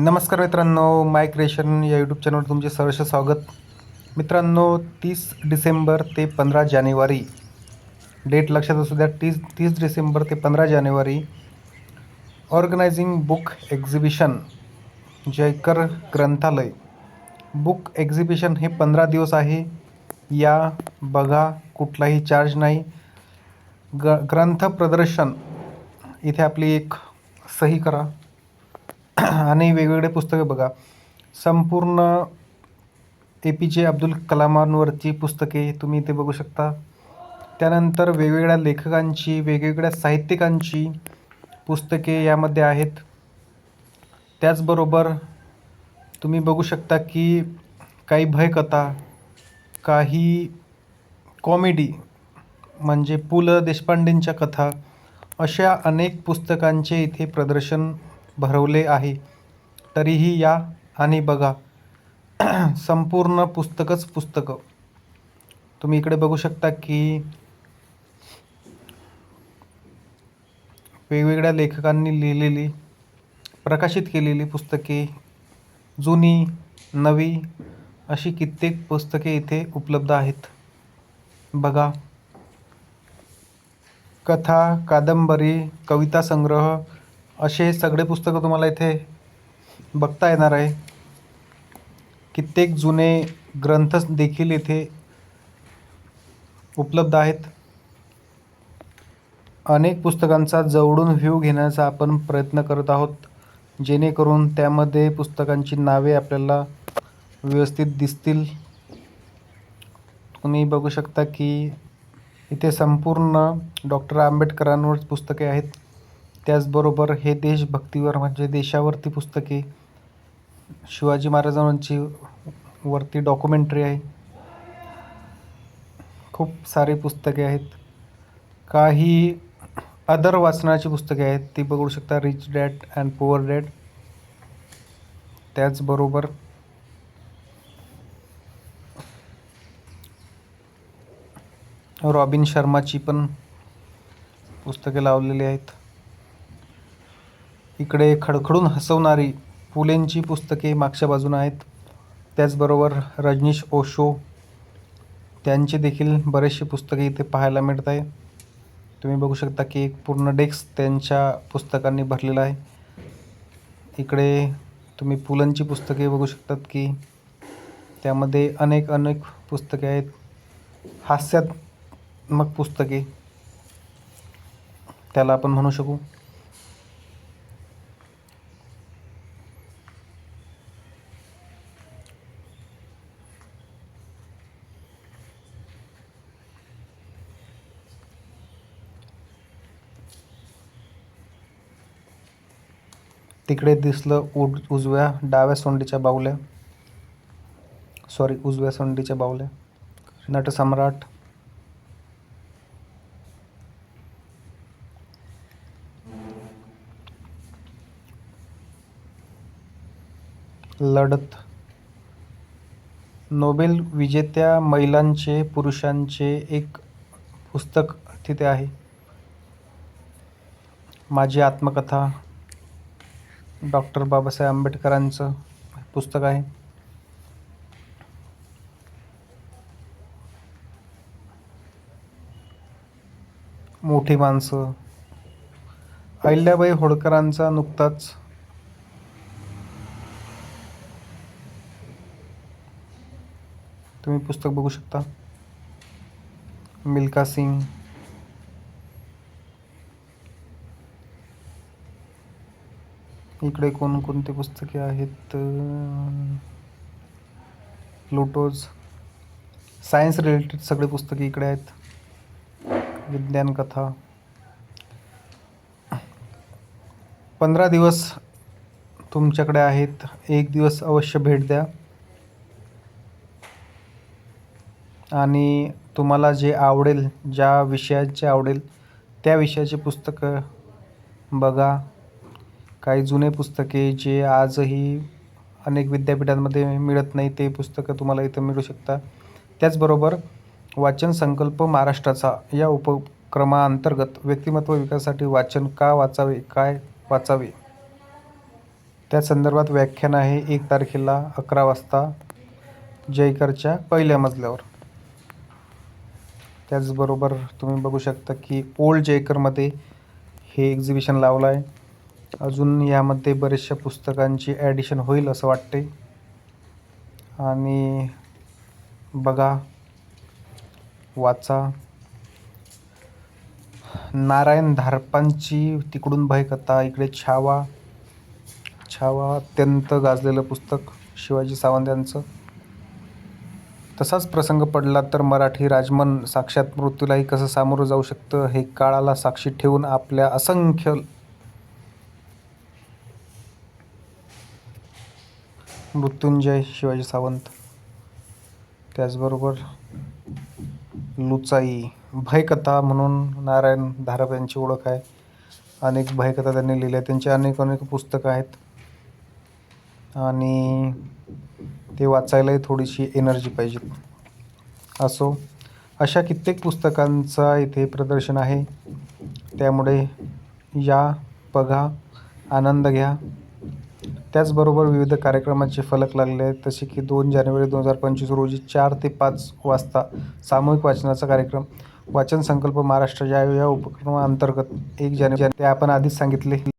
नमस्कार मित्रांनो माय क्रिएशन या यूट्यूब चॅनलवर तुमचे सहर्ष स्वागत. मित्रांनो तीस डिसेंबर ते पंधरा जानेवारी. डेट लक्षात असू द्या तीस तीस डिसेंबर ते पंधरा जानेवारी. ऑर्गनायझिंग बुक एक्झिबिशन जयकर ग्रंथालय. बुक एक्झिबिशन हे पंधरा दिवस आहे. या बघा कुठलाही चार्ज नाही. ग ग्रंथ प्रदर्शन. इथे आपली एक सही करा. आणि वेगवेगळे पुस्तके बघा. संपूर्ण ए पी जे अब्दुल कलामांवरची पुस्तके तुम्ही इथे बघू शकता. त्यानंतर वेगवेगळ्या लेखकांची वेगवेगळ्या साहित्यिकांची पुस्तके यामध्ये आहेत. त्याचबरोबर तुम्ही बघू शकता की काही भयकथा काही कॉमेडी म्हणजे पु ल देशपांडेंच्या कथा अशा अनेक पुस्तकांचे इथे प्रदर्शन भरवले आहे. तरीही या. आणि बघा. संपूर्ण पुस्तकच पुस्तकं. तुम्ही इकडे बघू शकता की वेगवेगळ्या लेखकांनी लिहिलेली प्रकाशित केलेली पुस्तके जुनी नवी अशी कित्येक पुस्तके इथे उपलब्ध आहेत. बघा. कथा कादंबरी कविता संग्रह असे सगळे पुस्तकं तुम्हाला इथे बघता येणार आहे. कित्येक जुने ग्रंथ देखील इथे उपलब्ध आहेत. अनेक पुस्तकांचा जवळून व्ह्यू घेण्याचा आपण प्रयत्न करत आहोत. जेणेकरून त्यामध्ये पुस्तकांची नावे आपल्याला व्यवस्थित दिसतील. तुम्ही बघू शकता की इथे संपूर्ण डॉक्टर आंबेडकरांवर पुस्तके आहेत. त्याचबरोबर हे देशभक्तीवर म्हणजे देशावरती पुस्तके शिवाजी महाराजांची वरती डॉक्युमेंटरी आहे. खूप सारे पुस्तके आहेत. काही अदर वाचनाची पुस्तके आहेत. ती बघू शकता rich dad and poor dad त्याचबरोबर रॉबिन शर्माची पण पुस्तके लावलेली आहेत. इकडे खडखडून हसवणारी पुलेंची पुस्तके मागच्या बाजूनं आहेत. त्याचबरोबर रजनीश ओशो त्यांचे देखील बरेचसे पुस्तके इथे पाहायला मिळत आहे. तुम्ही बघू शकता की एक पूर्ण डेस्क त्यांच्या पुस्तकांनी भरलेला आहे. इकडे तुम्ही पुलंची पुस्तके बघू शकतात की त्यामध्ये अनेक अनेक पुस्तके आहेत. हास्यात्मक पुस्तके. त्याला आपण म्हणू शकू. तिकडे दिसलं उड उजव्या डाव्या सोंडीच्या बाहुल्या. सॉरी उजव्या सोंडीच्या बाहुल्या. नटसम्राट. लढत. नोबेल विजेत्या महिलांचे पुरुषांचे एक पुस्तक तिथे आहे. माझी आत्मकथा. डॉक्टर बाबासाहेब आंबेडकरांचं पुस्तक आहे. मोठी माणसं. अहिल्याबाई होळकरांचा नुकताच तुम्ही पुस्तक बघू शकता. मिल्का सिंग. इकडे कोणकोणती पुस्तके आहेत? प्लुटोज सायन्स रिलेटेड सगळे पुस्तके इकडे आहेत. विज्ञान कथा. पंधरा दिवस तुमच्याकडे आहेत. एक दिवस अवश्य भेट द्या. आणि तुम्हाला जे आवडेल ज्या विषयाचे आवडेल त्या विषयाचे पुस्तकं बघा. काही जुने पुस्तके जे आजही अनेक विद्यापीठांमध्ये मिळत नाही ते पुस्तकं तुम्हाला इथं मिळू शकतात त्याचबरोबर वाचन संकल्प महाराष्ट्राचा या उपक्रमाअंतर्गत व्यक्तिमत्व विकासासाठी वाचन का वाचावे काय वाचावे? त्या संदर्भात व्याख्यान आहे एक तारखेला अकरा वाजता जयकरच्या पहिल्या मजल्यावर. त्याचबरोबर तुम्ही बघू शकता की ओल्ड जयकरमध्ये हे एक्झिबिशन लावलं आहे अजून यामध्ये बरेचशा पुस्तकांची ॲडिशन होईल असं वाटते आणि बघा वाचा. नारायण धारपांची तिकडून भयकथा इकडे छावा. छावा अत्यंत गाजलेलं पुस्तक शिवाजी सावंत यांचं. तसाच प्रसंग पडला तर मराठी राजमन साक्षात मृत्यूलाही कसं सामोरं जाऊ शकतं हे काळाला साक्षी ठेवून आपल्या असंख्य मृत्युंजय शिवाजी सावंत. त्याचबरोबर लुचाई भयकथा म्हणून नारायण धारप यांची ओळख आहे. अनेक भयकथा त्यांनी लिहिल्या त्यांची अनेक अनेक पुस्तकं आहेत. आणि ते वाचायलाही थोडीशी एनर्जी पाहिजे. असो अशा कित्येक पुस्तकांचा इथे प्रदर्शन आहे. त्यामुळे या बघा आनंद घ्या. त्याचबरोबर विविध कार्यक्रमाचे फलक लागले आहेत. जसे की दोन जानेवारी दोन हजार पंचवीस रोजी चार ते पाच वाजता सामूहिक वाचनाचा कार्यक्रम वाचन संकल्प महाराष्ट्र या या उपक्रमाअंतर्गत एक जानेवारी ते आपण आधीच सांगितले.